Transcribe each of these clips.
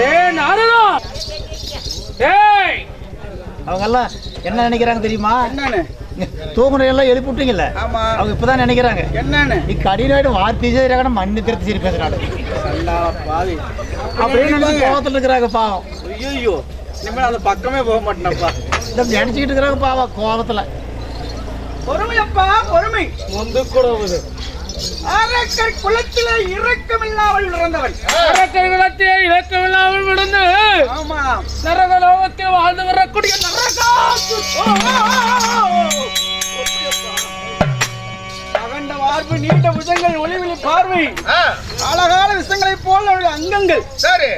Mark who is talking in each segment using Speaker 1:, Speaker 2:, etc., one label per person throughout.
Speaker 1: ஏய் ஏய்! அவங்க என்ன நினைக்கிறாங்க தெரியுமா?
Speaker 2: என்னன்னு?
Speaker 1: தூங்குற எல்லாம் எழுப்பி விட்டீங்கல்ல? அவங்க இப்பதான் நினைக்கிறாங்க.
Speaker 2: என்னன்னு?
Speaker 1: நீ கடினாயிடும் வார்த்தையே மண்ணு திருத்தி சரி பேசுறாங்க அப்படின்னு இருக்கிறாங்க பாவம்.
Speaker 2: ஐயோ இனிமேல் அந்த பக்கமே போக மாட்டேனப்பா.
Speaker 1: இந்த நினைச்சிக்கிட்டு இருக்கிறாங்க பாவம் கோபத்துல
Speaker 2: பொறுமையப்பா பொறுமை.
Speaker 1: முந்து கூட
Speaker 2: அரக்கர் குலத்தில இரக்கமில்லாமல் இறந்தவன்
Speaker 3: அரக்கர்களிடத்தே இலக்கமில்லாமல் விழுந்து
Speaker 2: ஆமா.
Speaker 3: நரகலோகத்தில் வாழ்ந்து வரக்கூடிய நரகாசு
Speaker 2: அகண்ட வார்ப்பு நீண்ட புஜங்கள் ஒளிவிழி பார்வை. அழகான விஷயங்களை போல் அவருடைய அங்கங்கள்.
Speaker 4: சரி.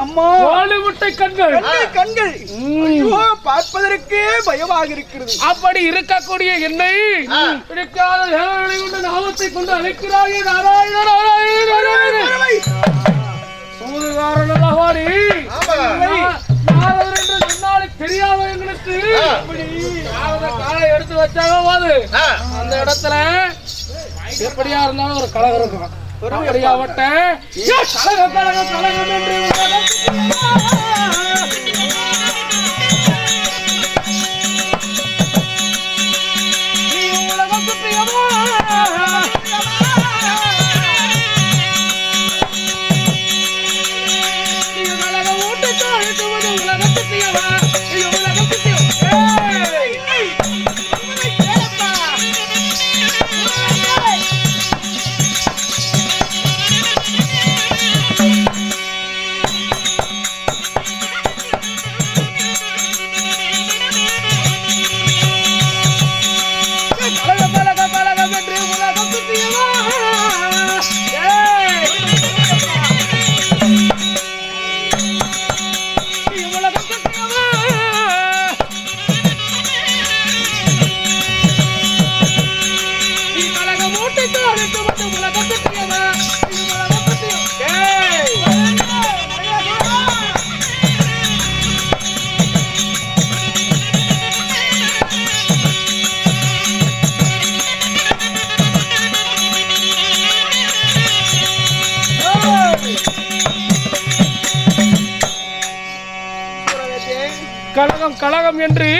Speaker 2: அம்மா
Speaker 3: வாழு முட்டை கண்கள்.
Speaker 2: கண்கள் ஐயோ பார்ப்பதற்கே பயமாக இருக்கிறது.
Speaker 3: அப்படி இருக்கக்கூடிய என்னை பிடிக்காத தேவர்களை கொண்டு நாமத்தை கொண்டு அழைக்கிறாயே நாராயண நாராயண நாராயண. சூதுகாரன் அல்லவாடி நாரதர் என்று சொன்னாலே தெரியாத எங்களுக்கு? காலை எடுத்து வச்சாங்க போது. அந்த இடத்துல எப்படியா இருந்தாலும் ஒரு கழகம் இருக்கும். அப்படியாவட்ட கழகம் கழகம் கழகம் என்று கலகம் என்று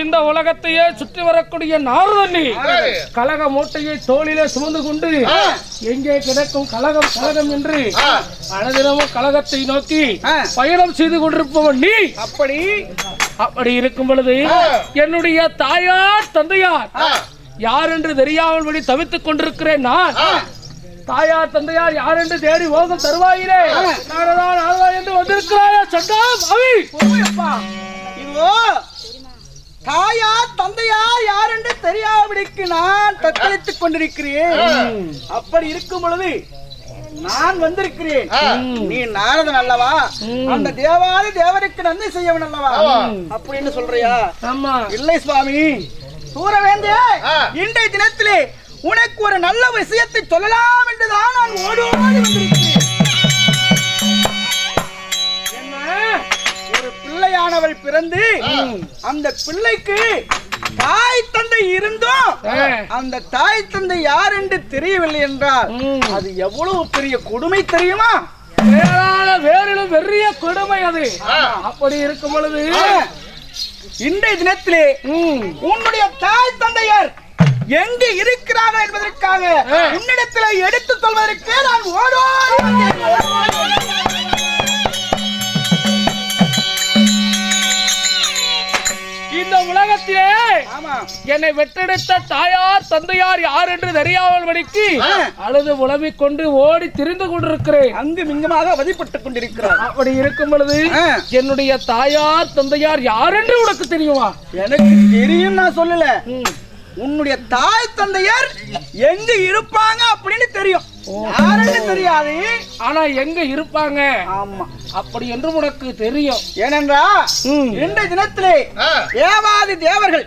Speaker 3: இந்த உலகத்தையே சுற்றி வரக்கூடிய நாரதண்ணி. கலக மூட்டையை தோளிலே சுமந்து கொண்டு எங்கே கிடக்கும் கலகம் கலகம் என்று. அனதினமும் கலகத்தை நோக்கி. பயணம் செய்து கொண்டிருப்பவன் நீ.
Speaker 2: அப்படி.
Speaker 3: அப்படி இருக்கும் பொழுது என்னுடைய தாயார் தந்தையார் யார் என்று தெரியாமல் படி தவித்துக் கொண்டிருக்கிறேன் நான். தாயார் தந்தையார் யார் என்று தேடி ஓகம் தருவாயிரே நாரதா நாரதா என்று வந்திருக்கிறாயா? சண்டா அவி.
Speaker 2: பொறுமையப்பா தாயா தந்தையா யார் என்று தெரியாதபடிக்கு நான் தத்தளித்துக் கொண்டிருக்கிறேன். அப்படி இருக்கும் பொழுது நான் வந்திருக்கிறேன். நீ நாரதன் அல்லவா? அந்த தேவாதி தேவருக்கு நன்மை செய்யவன் அல்லவா? அப்படின்னு சொல்றியா?
Speaker 3: ஆமா.
Speaker 2: இல்லை சுவாமி சூரவேந்தே இன்றைய தினத்திலே உனக்கு ஒரு நல்ல விஷயத்தை சொல்லலாம் என்றுதான் நான் ஓடி ஓடி வந்திருக்கிறேன். பிள்ளையானவள் பிறந்து அந்த பிள்ளைக்கு தாய் தந்தை இருந்தும். அந்த தாய் தந்தை யார் என்று தெரியவில்லை என்றால். அது எவ்வளவு பெரிய கொடுமை தெரியுமா?
Speaker 3: வேறிலும் பெரிய கொடுமை அது. அப்படி இருக்கும் பொழுது
Speaker 2: இன்றைய தினத்திலே உன்னுடைய தாய் தந்தையர் எங்கு இருக்கிறார்கள் என்பதற்காக உன்னிடத்தில் எடுத்து சொல்வதற்கு நான் ஓடோடி
Speaker 3: என்னை வெற்றெடுத்த தாயார் தந்தையார் யார் என்று தெரியாமல் படிக்கு அழுது உழவிக் கொண்டு ஓடி திரிந்து கொண்டிருக்கிறேன்.
Speaker 2: அங்கு மிங்கமாக அவதிப்பட்டுக் கொண்டிருக்கிறார்.
Speaker 3: அப்படி இருக்கும் பொழுது. என்னுடைய தாயார் தந்தையார் யார் என்று உனக்கு தெரியுமா?
Speaker 2: எனக்கு தெரியும் நான் சொல்லல. உன்னுடைய தாய் தந்தையர் எங்க இருப்பாங்க அப்படின்னு தெரியும். யாருன்னு தெரியாது.
Speaker 3: ஆனா எங்க இருப்பாங்க?
Speaker 2: ஆமா.
Speaker 3: அப்படி என்று உனக்கு தெரியும்.
Speaker 2: ஏனென்றா. இன்றைய தினத்திலே. தேவாதி தேவர்கள்.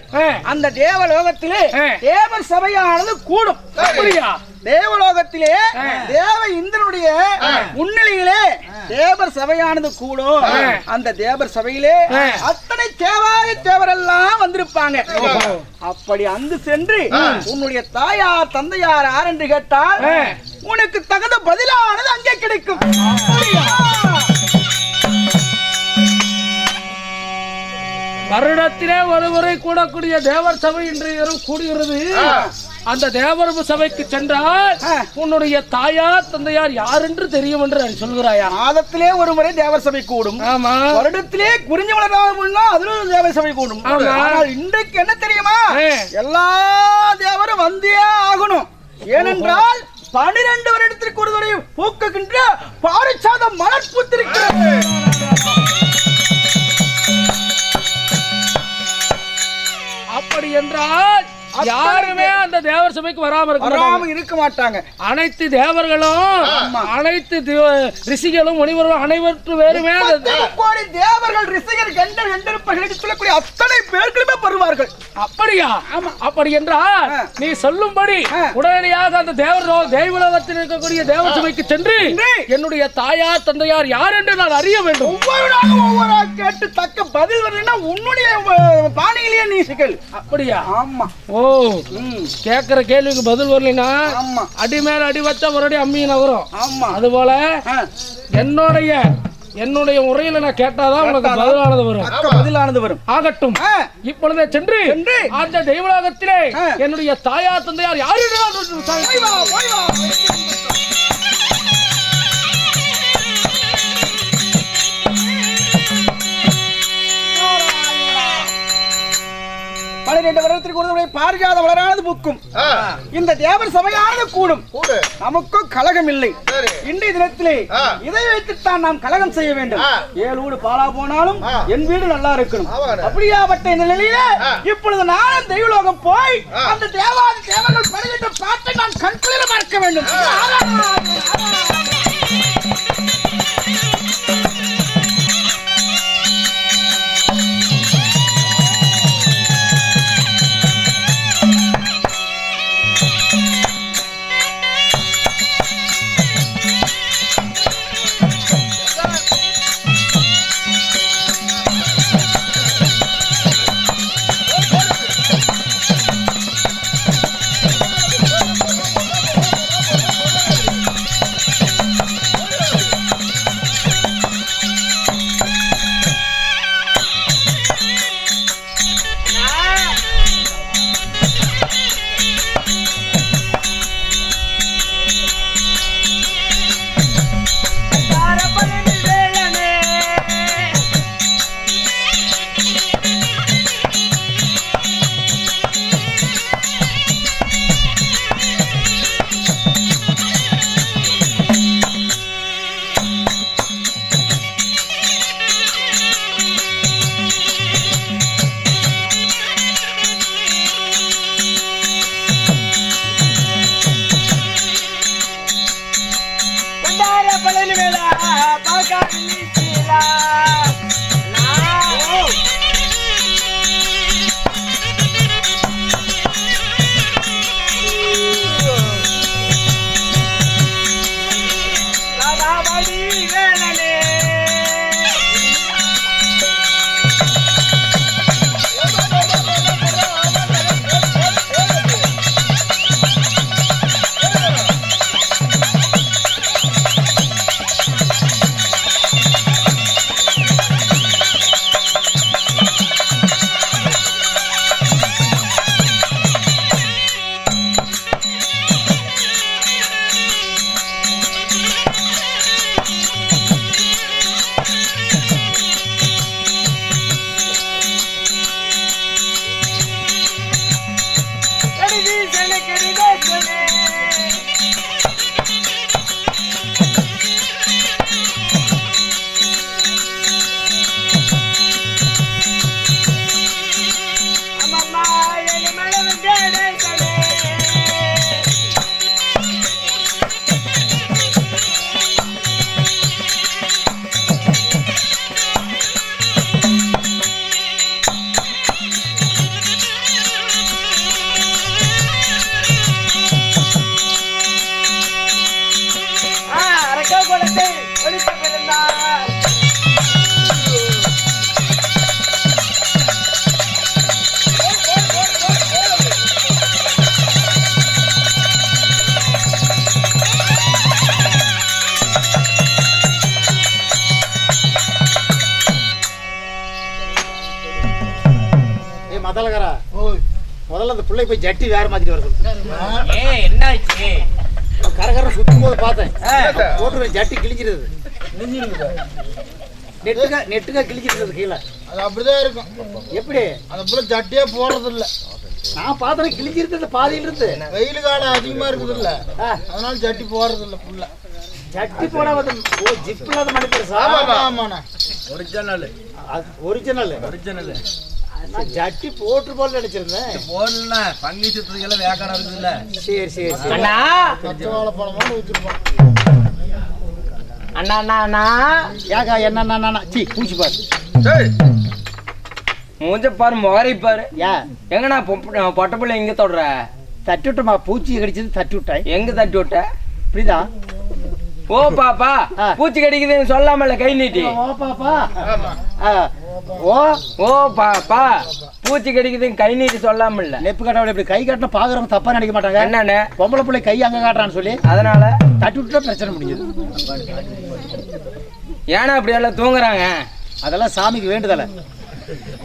Speaker 2: அந்த தேவலோகத்திலே. தேவர் சபையானது கூடும்.
Speaker 3: அப்படியா?
Speaker 2: தேவலோகத்திலே தேவ இந்திரனுடைய முன்னிலையிலே தேவர் சபையானது கூடும். அந்த தேவர் சபையிலே அத்தனை தேவாதி தேவரெல்லாம் வந்திருப்பாங்க. அப்படி அங்கு சென்று உன்னுடைய தாயார் தந்தையார் யார் என்று கேட்டால். உனக்கு தகுந்த பதிலானது அங்கே கிடைக்கும்?
Speaker 3: வருடத்திலே ஒருவரை கூடக்கூடிய தேவர் சபை இரவு கூடுகிறது அந்த தேவர் சபைக்கு சென்றால். உன்னுடைய தாயார் தந்தையார் யார் என்று தெரியும் என்று சொல்கிறாயா?
Speaker 2: மாதத்திலே ஒரு முறை தேவர் சபை கூடும்.
Speaker 3: ஆமா.
Speaker 2: வருடத்திலே குறிஞ்சி மலர்னா அதுல ஒரு தேவர் சபை கூடும். ஆனால் இன்றைக்கு என்ன தெரியுமா. எல்லா தேவரும் வந்தே ஆகணும். ஏனென்றால் பனிரெண்டு வருடத்திற்கு ஒரு முறை பூக்குகின்ற பாரிச்சாத மலர் பூத்திருக்கிறது.
Speaker 3: அப்படி என்றால் யாருமே அந்த தேவர் சபைக்கு வராம இருக்க
Speaker 2: இருக்க மாட்டாங்க.
Speaker 3: அனைத்து தேவர்களும் அனைத்து ரிஷிகளும் முனிவர்களும் அனைவரும் வேறுமே
Speaker 2: கோடி தேவர்கள் ரிஷிகர் கண்டர் கண்டிருப்பர்கள் என்று சொல்லக்கூடிய அத்தனை பேர்களுமே வருவார்கள்.
Speaker 3: அப்படியா? அப்படி என்றால். நீ சொல்லும்படி. உடனடியாக அந்த தேவர் தெய்வலோகத்தில் இருக்கக்கூடிய தேவர் சபைக்கு சென்று. என்னுடைய தாயார் தந்தையார் யார் என்று நான் அறிய வேண்டும்.
Speaker 2: ஒவ்வொரு நாளும் ஒவ்வொரு கேட்டு தக்க பதில் வரலன்னா உன்னுடைய பாணியிலேயே நீ சிக்கல்.
Speaker 3: அப்படியா?
Speaker 2: ஆமா.
Speaker 3: ஓ கேக்குற கேள்விக்கு பதில் வரலைன்னா அடி மேல அடி வச்சா மறுபடியும் அம்மி நகரும்.
Speaker 2: ஆமா.
Speaker 3: அதுபோல
Speaker 2: ஆ,
Speaker 3: என்னுடைய என்னுடைய முறையில நான் கேட்டாதான் உனக்கு பதிலானது வரும்.
Speaker 2: பதிலானது வரும்.
Speaker 3: ஆகட்டும். இப்பொழுதே சென்று. அந்த தெய்வலோகத்திலே. என்னுடைய தாயார் தந்தையார் யார்
Speaker 2: பன்னிரண்டு வருடத்திற்கு ஒரு பாரிஜாத வளரானது பூக்கும். இந்த தேவர் சபையானது கூடும். நமக்கும் கலகம் இல்லை இன்றைய தினத்திலே இதை வைத்துத்தான் நாம் கலகம் செய்ய வேண்டும். ஏழு வீடு பாலா போனாலும் என் வீடு நல்லா இருக்கணும். அப்படியாப்பட்ட இந்த நிலையில இப்பொழுது நானும் தெய்வலோகம் போய் அந்த தேவாதி தேவர்கள் படுகின்ற பாட்டை நான் கண்குளிர பார்க்க வேண்டும்.
Speaker 1: பிள்ளை போய் ஜட்டி வேற மாத்திட்டு வர சொல்லு
Speaker 5: ஏன் என்னாச்சு?
Speaker 1: கரகர சுத்தும் போது பார்த்தேன். போட்டு ஜட்டி கிழிச்சிருது நெட்டுக்கா நெட்டுக்கா கிழிச்சிருது கீழே.
Speaker 6: அது அப்படிதான் இருக்கும்.
Speaker 1: எப்படி?
Speaker 6: அந்த புள்ள ஜட்டியே போடுறது இல்ல
Speaker 1: நான் பார்த்தேன் கிழிச்சிருந்தது பாதியில இருந்து
Speaker 6: வெயில் காலம் அதிகமா இருக்குது இல்ல
Speaker 1: ஆ,
Speaker 6: அதனால ஜட்டி போடுறது இல்ல புள்ள
Speaker 1: ஜட்டி போட வந்து ஓ ஜிப் இல்லாத மணி பெருசா
Speaker 6: ஆமாமா ஆமாண்ணா.
Speaker 5: ஒரிஜினல்
Speaker 1: ஒரிஜினல்
Speaker 5: ஒரிஜினல்
Speaker 1: ஜட்டி போட்டு போல நினைச்சிருந்தேன்.
Speaker 5: போடல பங்கி சுத்துறதுக்கெல்லாம் வேக்காரம் இருக்குதுல்ல.
Speaker 1: சரி சரி சரி.
Speaker 7: அண்ணா.
Speaker 6: வாழைப்பழமும் வச்சிருப்பான்
Speaker 7: அண்ணா. அண்ணா அண்ணா
Speaker 1: ஏக்கா என்ன சீ பூச்சி பாரு.
Speaker 7: மூஞ்ச பாரு முகரை பாரு.
Speaker 1: ஏன்
Speaker 7: எங்கண்ணா பொட்ட பிள்ளை எங்க தொடுற?
Speaker 1: தட்டி விட்டமா பூச்சி கடிச்சது தட்டி விட்டேன்.
Speaker 7: எங்க தட்டி விட்ட?
Speaker 1: புரியுதா
Speaker 7: ஓ பாப்பா.
Speaker 1: ஆ.
Speaker 7: பூச்சி கடிக்குதுன்னு சொல்லாமல கை நீட்டி.
Speaker 1: ஓ பாப்பா. ஓ
Speaker 7: ஓ பாப்பா பூச்சி கடிக்குதுன்னு கை நீட்டி சொல்லாமல
Speaker 1: நெப்பு கட்டவளை இப்படி கை காட்டின பாக்குறவங்க தப்பா நினைக்க மாட்டாங்க.
Speaker 7: என்னண்ணே?
Speaker 1: பொம்பளை பிள்ளை கை அங்க காட்டுறான்னு சொல்லி
Speaker 7: அதனால?
Speaker 1: தட்டி விட்டுட்டா பிரச்சனை முடிஞ்சது.
Speaker 7: ஏன்னா அப்படி எல்லாம் தூங்குறாங்க?
Speaker 1: அதெல்லாம் சாமிக்கு வேண்டுதலை.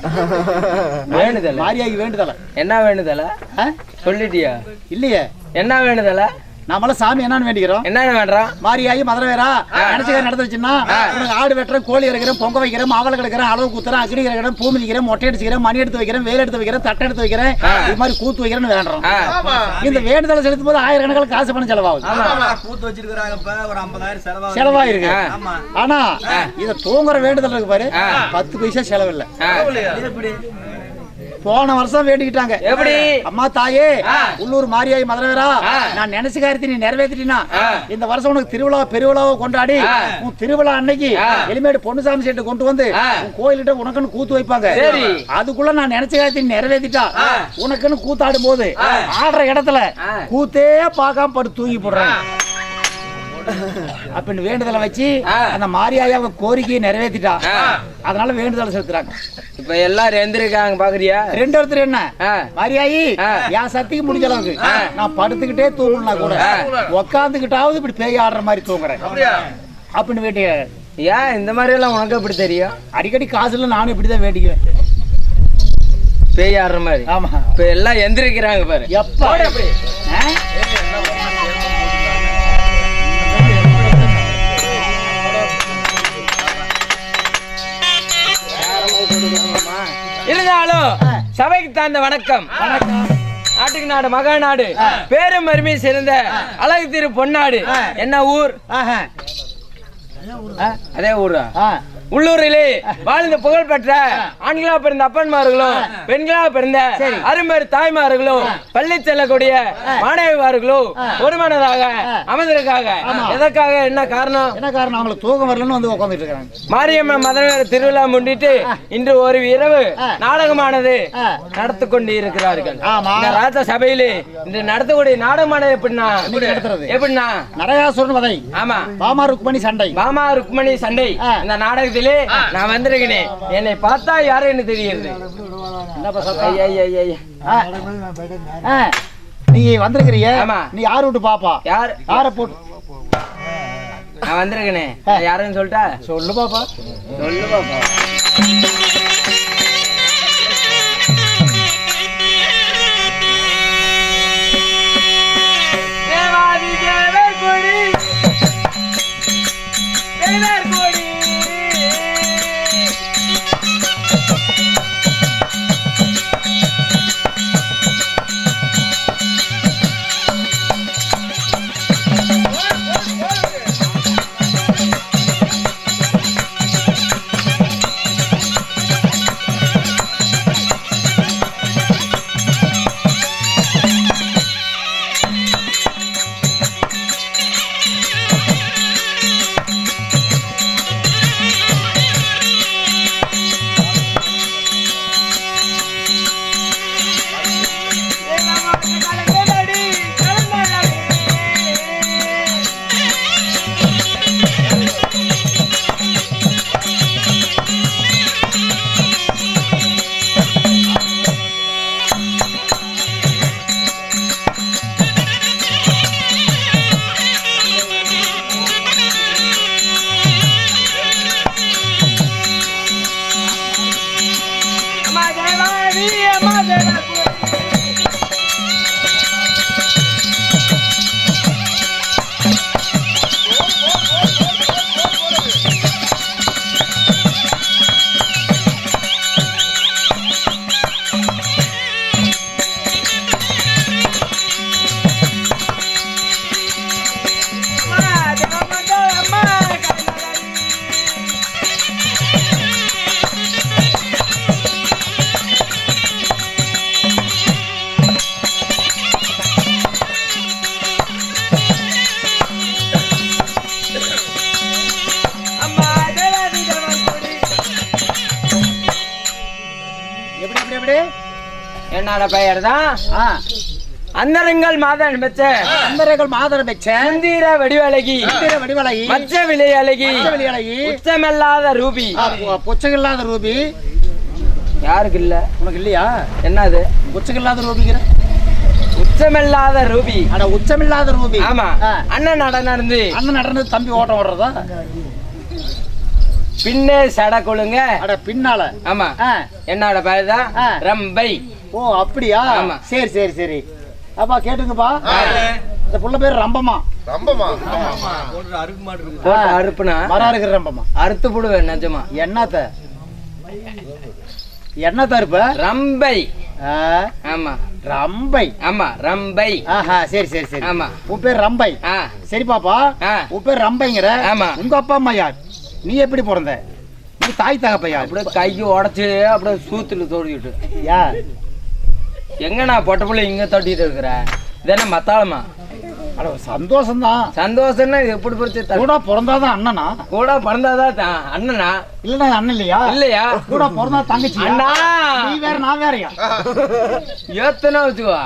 Speaker 7: வேண்டுதல்?
Speaker 1: மாரியாகி வேண்டுதலை.
Speaker 7: என்ன வேண்டுதல? சொல்லிட்டியா?
Speaker 1: இல்லையே.
Speaker 7: என்ன வேண்டுதல?
Speaker 1: நம்மளாம் சாமி என்னன்னு வேண்டிக்கிறோம்.
Speaker 7: என்னென்ன வேண்டாம்.
Speaker 1: மாரியாகி மதுரை வேறா நினைச்சுக்க நடந்து வச்சுன்னா உனக்கு ஆடு வெட்டுறேன் கோழி இறக்கிறேன் பொங்க வைக்கிறேன் மாவளை கிடக்கிறேன் அளவு குத்துறேன் அக்னி இறக்கிறேன் பூ மிதிக்கிறேன் மொட்டை அடிச்சுக்கிறேன் மணி எடுத்து வைக்கிறேன் வேல் எடுத்து வைக்கிறேன் தட்டை எடுத்து வைக்கிறேன் இது மாதிரி கூத்து வைக்கிறேன்னு வேண்டுறோம். இந்த வேண்டுதலை செலுத்தும் போது ஆயிரக்கணக்கில் காசு பணம் செலவாகுது.
Speaker 5: கூத்து வச்சிருக்காங்க இப்ப ஒரு ஐம்பதாயிரம் செலவாகும்
Speaker 1: செலவாயிருக்கு.
Speaker 5: ஆமா.
Speaker 1: ஆனா இத தூங்குற வேண்டுதல் இருக்கு பாரு பத்து பைசா செலவில்லை. போன வருஷம் வேண்டிக்கிட்டாங்க
Speaker 7: எப்படி
Speaker 1: அம்மா தாயே. உள்ளூர் மாரியாய் மதுரவேரா. நான் நினைச்ச காரியத்தை நீ நிறைவேற்றினா
Speaker 7: ஆ.
Speaker 1: இந்த வருஷம் உனக்கு திருவிழா பெருவிழாவை கொண்டாடி. உன் திருவிழா அன்னைக்கு
Speaker 7: ஆ.
Speaker 1: எலிமேடு பொன்னுசாமி சேட்டு கொண்டு வந்து. உன் கோயில்கிட்ட உனக்குன்னு கூத்து வைப்பாங்க
Speaker 7: சரி.
Speaker 1: அதுக்குள்ள நான் நினைச்ச காரியத்தை நிறைவேற்றிட்டா உனக்குன்னு கூத்தாடும் போது ஆடுற இடத்துல. கூத்தே பார்க்காம படுத்து தூங்கி போடுறேன் அப்படின்னு வேண்டுதலை வச்சு. அந்த மாரியாயை அவங்க கோரிக்கையை நிறைவேற்றிட்டா. அதனால வேண்டுதலை செலுத்துறாங்க.
Speaker 7: இப்ப எல்லாரும் எந்திரிக்காங்க பாக்குறியா?
Speaker 1: ரெண்டு ஒருத்தர் என்ன. மரியாயி. என் சக்திக்கு முடிஞ்ச அளவுக்கு நான் படுத்துக்கிட்டே தூங்கணும்னா கூட உக்காந்துக்கிட்டாவது இப்படி பேய் ஆடுற மாதிரி தூங்குறேன். அப்படின்னு வேண்டிய
Speaker 7: ஏன் இந்த மாதிரி எல்லாம் உனக்கு எப்படி தெரியும்?
Speaker 1: அடிக்கடி காசுல நானும் இப்படிதான் வேண்டிக்குவேன்.
Speaker 7: பேய் ஆடுற மாதிரி.
Speaker 1: ஆமா.
Speaker 7: இப்ப எல்லாம் எந்திரிக்கிறாங்க பாரு.
Speaker 1: எப்ப? ஆ?
Speaker 7: தந்த வணக்கம். நாட்டுக்கு நாடு மகாநாடு பேரும் பெருமை சிறந்த அழகு திரு பொன்னாடு. என்ன ஊர்? அதே ஊரா. உள்ளூரிலே வாழ்ந்த புகழ் பெற்ற ஆண்களா பிறந்த அப்பன்மார்களும் பெண்களா பிறந்த அரும்பெரு தாய்மார்களும் பள்ளி செல்லக்கூடிய மாணவிமார்களும் ஒருமனதாக அமர்ந்திருக்காங்க எதற்காக என்ன காரணம்?
Speaker 1: என்ன காரணம்? அவங்களுக்கு தூக்கம் வரலன்னு வந்து உட்காந்துட்டு இருக்காங்க
Speaker 7: மாரியம்மன் மதுரை திருவிழா முன்னிட்டு இன்று ஒரு இரவு நாடகமானது. நடத்தி கொண்டு இருக்கிறார்கள் ராஜ சபையிலே இன்று நடத்தக்கூடிய நாடகமானது எப்படின்னா? எப்படின்னா?
Speaker 1: நரகாசுரன் வதை.
Speaker 7: ஆமா.
Speaker 1: பாமா ருக்மணி சண்டை.
Speaker 7: பாமா ருக்மணி சண்டை. இந்த நாடகத்திலே நான் வந்திருக்கிறேன். என்னை பார்த்தா யாரு என்ன தெரியுது.
Speaker 1: நீ வந்திருக்கிறிய. நீ யாரு விட்டு பாப்பா?
Speaker 7: யார்?
Speaker 1: யார போட்டு
Speaker 7: நான் வந்திருக்கேனே யாருன்னு சொல்லிட்டா?
Speaker 1: சொல்லு பாப்பா.
Speaker 7: சொல்லு பாப்பா. பெயர் தான்
Speaker 1: ஆ,
Speaker 7: அந்தரங்கள் மாதன் பெற்ற
Speaker 1: அந்தரங்கள் மாதரம் பெற்ற
Speaker 7: சந்திர வடிவழகி.
Speaker 1: இந்திர வடிவலகி
Speaker 7: மச்ச விலை அழகி.
Speaker 1: மச்சவெளி அழகி.
Speaker 7: உச்சமில்லாத ரூபி.
Speaker 1: ஆ, பொ- பொச்சகில்லாத ரூபி.
Speaker 7: யாருக்கு இல்ல?
Speaker 1: உனக்கு இல்லையா?
Speaker 7: என்னது?
Speaker 1: உச்சகில்லாத ரூபிங்கிற?
Speaker 7: உச்சமில்லாத ரூபி.
Speaker 1: அட உச்சமில்லாத ரூபி.
Speaker 7: ஆமா. அண்ணன் நடந்து
Speaker 1: அண்ணன் நடந்து தம்பி ஓட்டம் ஓடுறதா?
Speaker 7: பின்னே சட கொழுங்க.
Speaker 1: அட பின்னால.
Speaker 7: ஆமா. என்னோட பெயர் தான். ரம்பை.
Speaker 1: ஓ அப்படியா. சரி சரி சரி. அப்பா கேட்டுங்கப்பா இந்த புள்ள பேர் ரம்பமா
Speaker 6: ரொம்பமா
Speaker 7: அறுப்புனா
Speaker 1: மரா இருக்கிற ரம்பமா
Speaker 7: அறுத்து போடுவேன் நிஜமா.
Speaker 1: என்னத்த? என்னத்த இருப்ப
Speaker 7: ரம்பை.
Speaker 1: ஆ,
Speaker 7: ஆமா.
Speaker 1: ரம்பை.
Speaker 7: ஆமா ரம்பை.
Speaker 1: ஆஹா சரி சரி சரி.
Speaker 7: ஆமா.
Speaker 1: உன் பேர் ரம்பை.
Speaker 7: ஆ.
Speaker 1: சரி பாப்பா.
Speaker 7: ஆ.
Speaker 1: உன் பேர் ரம்பைங்கிற.
Speaker 7: ஆமா.
Speaker 1: உங்க அப்பா அம்மா யார்? நீ எப்படி பிறந்த? நீ தாய் தகப்ப யார்?
Speaker 7: அப்படியே கையை உடச்சு அப்படியே சூத்துல தோடிக்கிட்டு.
Speaker 1: யார்
Speaker 7: எங்க நான் பொட்ட பிள்ளை இங்க தட்டிட்டு இருக்கிற? இதென்ன மத்தாளமா?
Speaker 1: அட சந்தோஷம் தான்
Speaker 7: சந்தோஷம்னா இது எப்படி பிடிச்சி
Speaker 1: கூட பிறந்தாதான் அண்ணனா?
Speaker 7: கூட பிறந்தாதான் தான் அண்ணனா?
Speaker 1: இல்லன்னா அண்ணன் இல்லையா?
Speaker 7: இல்லையா?
Speaker 1: கூட பிறந்தா தங்கச்சி
Speaker 7: அண்ணா!
Speaker 1: நீ வேற நான் வேறயா?
Speaker 7: ஏத்தனா வச்சுக்கோ.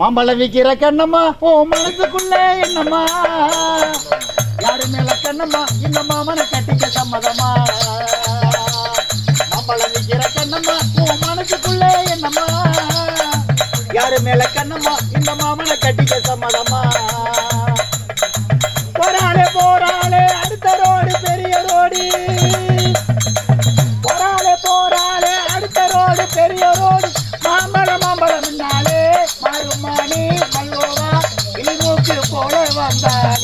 Speaker 1: மாம்பழம் விக்கிற கண்ணம்மா ஓ மனசுக்குள்ள என்னம்மா? யாரு மேல கண்ணம்மா இந்த மாமனை கட்டிக்க சம்மதமா மேல கண்ணம்மா இந்த மாமனை கட்டிக்க சம்மதமா? போராளே போராளே அடுத்த ரோடு பெரிய ரோடு. போராளே போராளே அடுத்த ரோடு பெரிய ரோடு. மாம்பழம் மாம்பழம் முன்னாலே மருமானி மல்லோவா இலிமூக்கு போல வந்தார்.